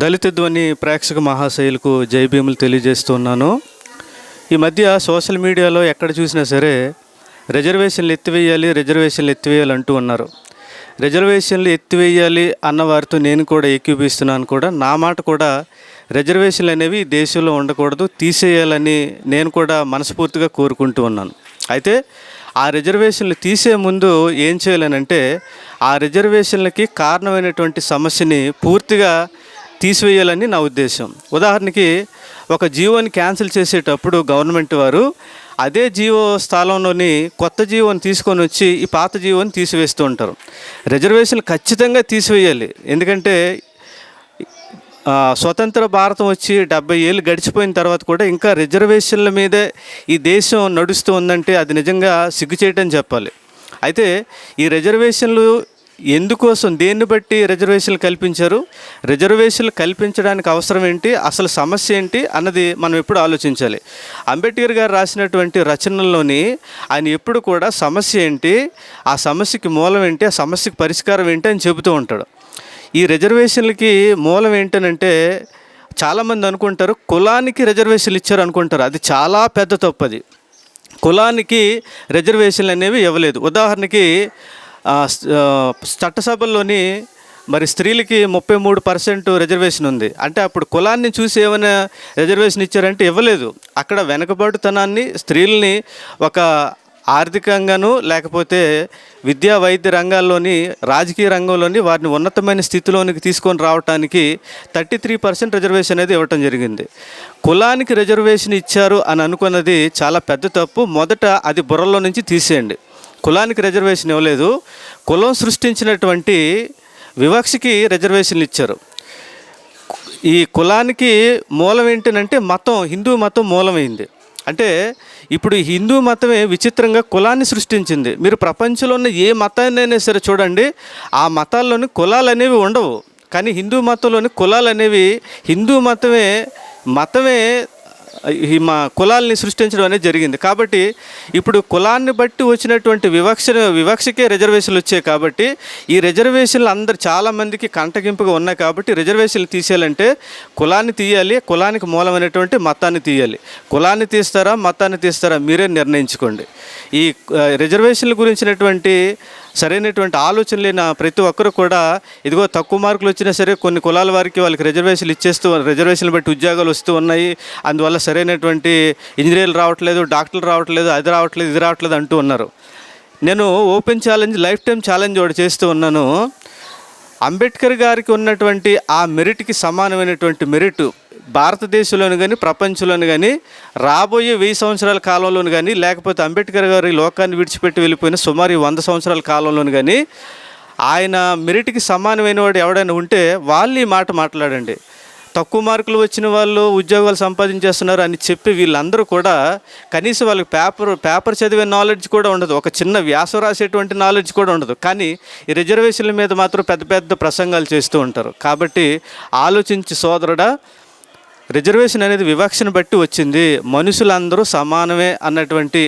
దళిత ధ్వని ప్రేక్షక మహాశైలకు జై భీములు తెలియజేస్తున్నాను. ఈ మధ్య సోషల్ మీడియాలో ఎక్కడ చూసినా సరే రిజర్వేషన్లు ఎత్తివేయాలి రిజర్వేషన్లు ఎత్తివేయాలి అంటూ ఉన్నారు. రిజర్వేషన్లు ఎత్తివేయాలి అన్న వారితో నేను కూడా ఏకీపిస్తున్నాను కూడా. నా మాట కూడా రిజర్వేషన్లు అనేవి దేశంలో ఉండకూడదు తీసేయాలని నేను కూడా మనస్ఫూర్తిగా కోరుకుంటూ ఉన్నాను. అయితే ఆ రిజర్వేషన్లు తీసే ముందు ఏం చేయాలనంటే ఆ రిజర్వేషన్లకి కారణమైనటువంటి సమస్యని పూర్తిగా తీసివేయాలని నా ఉద్దేశం. ఉదాహరణకి ఒక జీవోని క్యాన్సిల్ చేసేటప్పుడు గవర్నమెంట్ వారు అదే జీవో స్థలంలోని కొత్త జీవోని తీసుకొని వచ్చి ఈ పాత జీవోని తీసివేస్తూ ఉంటారు. రిజర్వేషన్లు ఖచ్చితంగా తీసివేయాలి. ఎందుకంటే స్వతంత్ర భారతం వచ్చి డెబ్బై ఏళ్ళు గడిచిపోయిన తర్వాత కూడా ఇంకా రిజర్వేషన్ల మీదే ఈ దేశం నడుస్తూ ఉందంటే అది నిజంగా సిగ్గుచేయటం చెప్పాలి. అయితే ఈ రిజర్వేషన్లు ఎందుకోసం దేన్ని బట్టి రిజర్వేషన్లు కల్పించారు? రిజర్వేషన్లు కల్పించడానికి అవసరం ఏంటి? అసలు సమస్య ఏంటి? అన్నది మనం ఎప్పుడు ఆలోచించాలి. అంబేద్కర్ గారు రాసినటువంటి రచనల్లోని ఆయన ఎప్పుడు కూడా సమస్య ఏంటి? ఆ సమస్యకి మూలం ఏంటి? ఆ సమస్యకి పరిష్కారం ఏంటి? అని చెబుతూ ఉంటాడు. ఈ రిజర్వేషన్లకి మూలం ఏంటనంటే చాలామంది అనుకుంటారు కులానికి రిజర్వేషన్లు ఇచ్చారు అనుకుంటారు. అది చాలా పెద్ద తప్పు అది. కులానికి రిజర్వేషన్లు అనేవి ఇవ్వలేదు. ఉదాహరణకి చట్టసభల్లోని మరి స్త్రీలకి ముప్పై మూడు పర్సెంట్ రిజర్వేషన్ ఉంది. అంటే అప్పుడు కులాన్ని చూసి ఏమైనా రిజర్వేషన్ ఇచ్చారంటే ఇవ్వలేదు. అక్కడ వెనకబాటుతనాన్ని స్త్రీల్ని ఒక ఆర్థికంగాను లేకపోతే విద్యా వైద్య రంగాల్లోని రాజకీయ రంగంలోని వారిని ఉన్నతమైన స్థితిలోనికి తీసుకొని రావడానికి థర్టీ త్రీ పర్సెంట్ రిజర్వేషన్ అనేది ఇవ్వటం జరిగింది. కులానికి రిజర్వేషన్ ఇచ్చారు అని అనుకున్నది చాలా పెద్ద తప్పు. మొదట అది బుర్రలో నుంచి తీసేయండి. కులానికి రిజర్వేషన్ ఇవ్వలేదు. కులం సృష్టించినటువంటి వివక్షకి రిజర్వేషన్లు ఇచ్చారు. ఈ కులానికి మూలం ఏంటంటే మతం హిందూ మతం మూలమైంది. అంటే ఇప్పుడు హిందూ మతమే విచిత్రంగా కులాన్ని సృష్టించింది. మీరు ప్రపంచంలో ఉన్న ఏ మతాన్నైనా సరే చూడండి ఆ మతాల్లోని కులాలు అనేవి ఉండవు. కానీ హిందూ మతంలోని కులాలు అనేవి హిందూ మతమే మతమే ఈ మా కులాల్ని సృష్టించడం అనేది జరిగింది. కాబట్టి ఇప్పుడు కులాన్ని బట్టి వచ్చినటువంటి వివక్ష వివక్షకే రిజర్వేషన్లు వచ్చాయి కాబట్టి ఈ రిజర్వేషన్లు అందరు చాలామందికి కంటగింపుగా ఉన్నాయి కాబట్టి రిజర్వేషన్లు తీసేయాలంటే కులాన్ని తీయాలి కులానికి మూలమైనటువంటి మతాన్ని తీయాలి. కులాన్ని తీస్తారా మతాన్ని తీస్తారా మీరే నిర్ణయించుకోండి. ఈ రిజర్వేషన్ల గురించినటువంటి సరైనటువంటి ఆలోచన లేని ప్రతి ఒక్కరు కూడా ఇదిగో తక్కువ మార్కులు వచ్చినా సరే కొన్ని కులాల వారికి వాళ్ళకి రిజర్వేషన్లు ఇచ్చేస్తూ రిజర్వేషన్లు బట్టి ఉద్యోగాలు వస్తూ ఉన్నాయి. అందువల్ల సరైనటువంటి ఇంజనీర్లు రావట్లేదు డాక్టర్లు రావట్లేదు అది రావట్లేదు ఇది రావట్లేదు అంటూ ఉన్నారు. నేను open challenge life time challenge ఒకటి చేస్తూ ఉన్నాను. అంబేద్కర్ గారికి ఉన్నటువంటి ఆ మెరిట్కి సమానమైనటువంటి మెరిట్ భారతదేశంలోని కానీ ప్రపంచంలోని కానీ రాబోయే వెయ్యి సంవత్సరాల కాలంలోని కానీ లేకపోతే అంబేద్కర్ గారి లోకాన్ని విడిచిపెట్టి వెళ్ళిపోయిన సుమారు వంద సంవత్సరాల కాలంలోని కానీ ఆయన మెరిట్కి సమానమైన వాడు ఎవడైనా ఉంటే వాళ్ళు ఈ మాట మాట్లాడండి. తక్కువ మార్కులు వచ్చిన వాళ్ళు ఉద్యోగాలు సంపాదించేస్తున్నారు అని చెప్పి వీళ్ళందరూ కూడా కనీసం వాళ్ళకి పేపర్ పేపర్ చదివే నాలెడ్జ్ కూడా ఉండదు. ఒక చిన్న వ్యాసం రాసేటువంటి నాలెడ్జ్ కూడా ఉండదు. కానీ ఈ రిజర్వేషన్ల మీద మాత్రం పెద్ద పెద్ద ప్రసంగాలు చేస్తూ ఉంటారు. కాబట్టి ఆలోచించి సోదరుడా రిజర్వేషన్ అనేది వివక్షను బట్టి వచ్చింది. మనుషులందరూ సమానమే అన్నటువంటి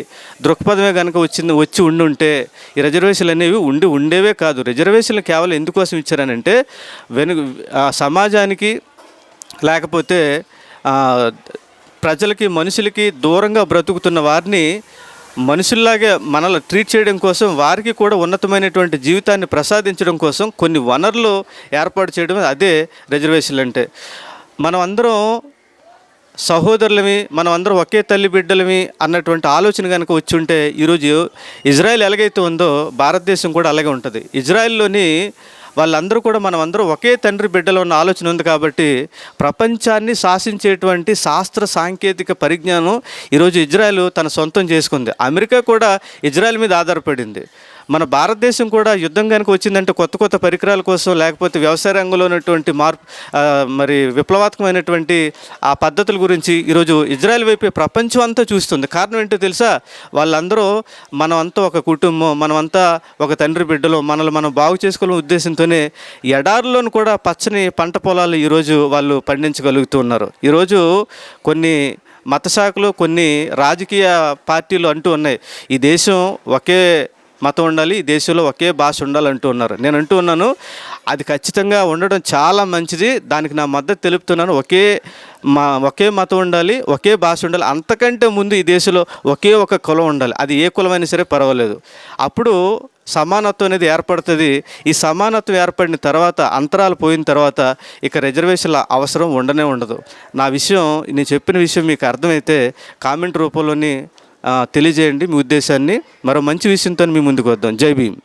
దృక్పథమే కనుక వచ్చింది వచ్చి ఉండి ఉంటే ఈ రిజర్వేషన్లు అనేవి ఉండి ఉండేవే కాదు. రిజర్వేషన్లు కేవలం ఎందుకోసం ఇచ్చారనంటే వెను ఆ సమాజానికి లేకపోతే ప్రజలకి మనుషులకి దూరంగా బ్రతుకుతున్న వారిని మనుషుల్లాగే మనల్ని ట్రీట్ చేయడం కోసం వారికి కూడా ఉన్నతమైనటువంటి జీవితాన్ని ప్రసాదించడం కోసం కొన్ని వనరులు ఏర్పాటు చేయడం అదే రిజర్వేషన్లు అంటే మనం అందరం సహోదరులమి మనం అందరం ఒకే తల్లి బిడ్డలమి అన్నటువంటి ఆలోచన కనుక వచ్చి ఉంటే ఈరోజు ఇజ్రాయెల్ ఎలాగైతే ఉందో భారతదేశం కూడా అలాగే ఉంటుంది. ఇజ్రాయెల్లోని వాళ్ళందరూ కూడా మనం అందరూ ఒకే తండ్రి బిడ్డలో ఉన్న ఆలోచన ఉంది కాబట్టి ప్రపంచాన్ని శాసించేటువంటి శాస్త్ర సాంకేతిక పరిజ్ఞానం ఈరోజు ఇజ్రాయెల్ తన సొంతం చేసుకుంది. అమెరికా కూడా ఇజ్రాయెల్ మీద ఆధారపడింది. మన భారతదేశం కూడా యుద్ధం కనుక వచ్చిందంటే కొత్త కొత్త పరికరాల కోసం లేకపోతే వ్యవసాయ రంగంలో ఉన్నటువంటి మార్పు మరి విప్లవాత్మకమైనటువంటి ఆ పద్ధతుల గురించి ఈరోజు ఇజ్రాయెల్ వైపు ప్రపంచం అంతా చూస్తుంది. కారణం ఏంటో తెలుసా? వాళ్ళందరూ మనమంతా ఒక కుటుంబం మనమంతా ఒక తండ్రి బిడ్డలు మనల్ని మనం బాగు చేసుకోవాలని ఉద్దేశంతోనే ఎడారిలోను కూడా పచ్చని పంట పొలాలు ఈరోజు వాళ్ళు పండించగలుగుతూ ఉన్నారు. ఈరోజు కొన్ని మత శాఖలు కొన్ని రాజకీయ పార్టీలు అంటూ ఉన్నాయి. ఈ దేశం ఒకే మతం ఉండాలి ఈ దేశంలో ఒకే భాష ఉండాలి అంటూ ఉన్నారు. నేను అంటూ ఉన్నాను అది ఖచ్చితంగా ఉండడం చాలా మంచిది. దానికి నా మద్దతు తెలుపుతున్నాను ఒకే మా ఒకే మతం ఉండాలి ఒకే భాష ఉండాలి. అంతకంటే ముందు ఈ దేశంలో ఒకే ఒక కులం ఉండాలి. అది ఏ కులమైనా సరే పర్వాలేదు. అప్పుడు సమానత్వం అనేది ఏర్పడుతుంది. ఈ సమానత్వం ఏర్పడిన తర్వాత అంతరాలు పోయిన తర్వాత ఇక రిజర్వేషన్ల అవసరం ఉండనే ఉండదు. నా విషయం నేను చెప్పిన విషయం మీకు అర్థమైతే కామెంట్ రూపంలోని తెలియజేయండి మీ ఉద్దేశాన్ని. మరో మంచి విషయంతో మీ ముందుకు వద్దాం. జై భీమ్.